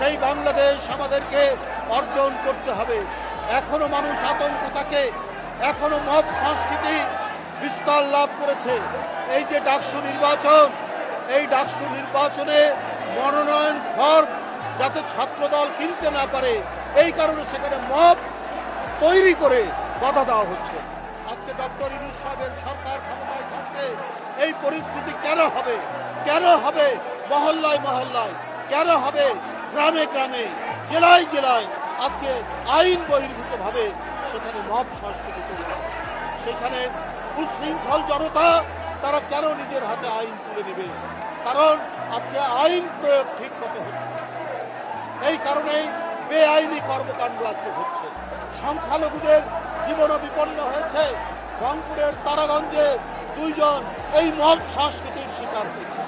সেই বাংলাদেশ আমাদেরকে অর্জন করতে হবে। এখনও মানুষ আতঙ্ক থাকে, এখনও মব সংস্কৃতি বিস্তার লাভ করেছে। এই যে ডাকসু নির্বাচন, এই ডাকসু নির্বাচনে মনোনয়ন ফর্ম যাতে ছাত্রদল কিনতে না পারে, এই কারণে সেখানে মব তৈরি করে বাধা দেওয়া হচ্ছে। আজকে ডক্টর ইনুস সাহেবের সরকার ক্ষমতায় থাকতে এই পরিস্থিতি কেন হবে? কেন হবে মহল্লায় মহল্লায়? কেন হবে গ্রামে গ্রামে জেলায় জেলায় আজকে আইন বহির্ভূত ভাবে সেখানে মব সংস্কৃতি তৈরি। সেখানে উশৃঙ্খল জনতা, তারা কেন নিজের হাতে আইন তুলে নেবে? কারণ আজকে আইন প্রয়োগ ঠিক মতো হচ্ছে এই কারণেই বেআইনি কর্মকাণ্ড আজকে হচ্ছে। সংখ্যালঘুদের জীবনও বিপন্ন হয়েছে। রংপুরের তারাগঞ্জে দুইজন এই মব সংস্কৃতির শিকার হয়েছে।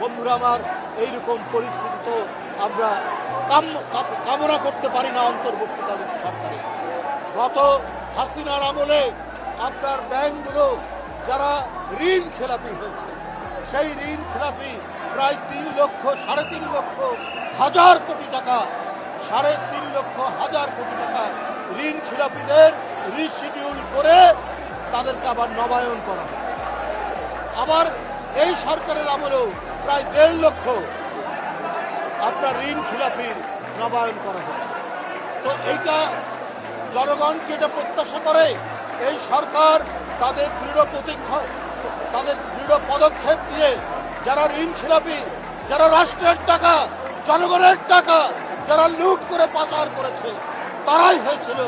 বন্ধুরা আমার, এইরকম পরিস্থিতি তো আমরা কাম- কাম- কামনা করতে পারি না অন্তর্বর্তীকালীন সরকারে গত হাসিনার আমলে আপনার ব্যাংকগুলো যারা ঋণ খেলাপি হয়েছে, সেই ঋণ খেলাপি প্রায় তিন লক্ষ, সাড়ে তিন লক্ষ, হাজার কোটি টাকা, সাড়ে তিন লক্ষ, হাজার কোটি টাকা ঋণ খেলাপিদের রিশিডিউল করে তাদেরকে আবার নবায়ন করা আবার এই সরকারের আমলেও প্রায় দেড় লক্ষ আপনার ঋণ খিলাপির নবায়ন করা হচ্ছে তো এইটা জনগণকে এটা প্রত্যাশা করে, এই সরকার তাদের দৃঢ় প্রতিজ্ঞা, তাদের দৃঢ় পদক্ষেপ নিয়ে যারা ঋণ খিলাপি যারা রাষ্ট্রের টাকা, জনগণের টাকা, যারা লুট করে পাচার করেছে, তারাই হয়েছিল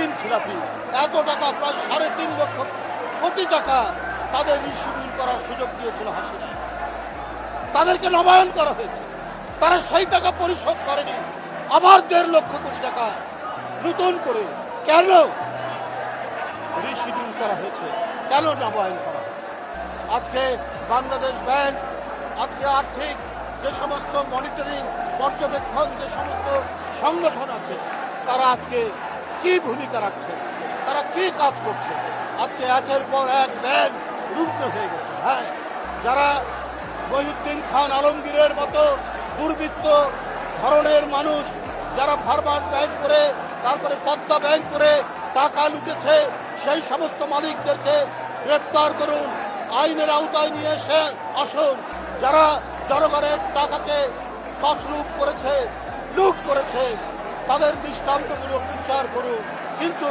ঋণ খিলাপি এত টাকা, প্রায় সাড়ে তিন লক্ষ কোটি টাকা তাদের ঋণ রিশিডিউল করার সুযোগ দিয়েছিল হাসিনা। তাদেরকে নবায়ন করা হয়েছে। তারা সেই টাকা পরিশোধ করেনি। আবার দেড় লক্ষ কোটি টাকা নতুন করে কেন রিশিডিউল করা হয়েছে? কেন নবায়ন করা হয়েছে? আজকে বাংলাদেশ ব্যাংক, আজকে আর্থিক যে সমস্ত মনিটরিং পর্যবেক্ষণ যে সমস্ত সংগঠন আছে, তারা আজকে কি ভূমিকা রাখছে? তারা কি কাজ করছে? আজকে একের পর এক ব্যাংক রুগ্ন হয়ে গেছে। হ্যাঁ যারা মহিউদ্দিন খান আলমগীরের মতো দুর্বৃত্ত ধরনের মানুষ যারা ফার্মার ব্যাংক করে, তারপরে পদ্মা ব্যাংক করে টাকা লুটেছে, সেই সমস্ত মালিকদেরকে গ্রেপ্তার করুন, আইনের আওতায় নিয়ে এসে আসুন। যারা জনগণের টাকাকে তসরূপ করেছে, লুট করেছে, তাদের দৃষ্টান্তমূলক বিচার করুন। কিন্তু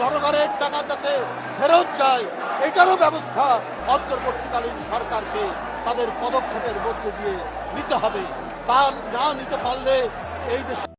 জনগণের টাকা যাতে ফেরত যায়, এটারও ব্যবস্থা অন্তর্বর্তীকালীন সরকারকে তাদের পদক্ষেপের মধ্যে দিয়ে নিতে হবে। তা না নিতে পারলে এই দেশে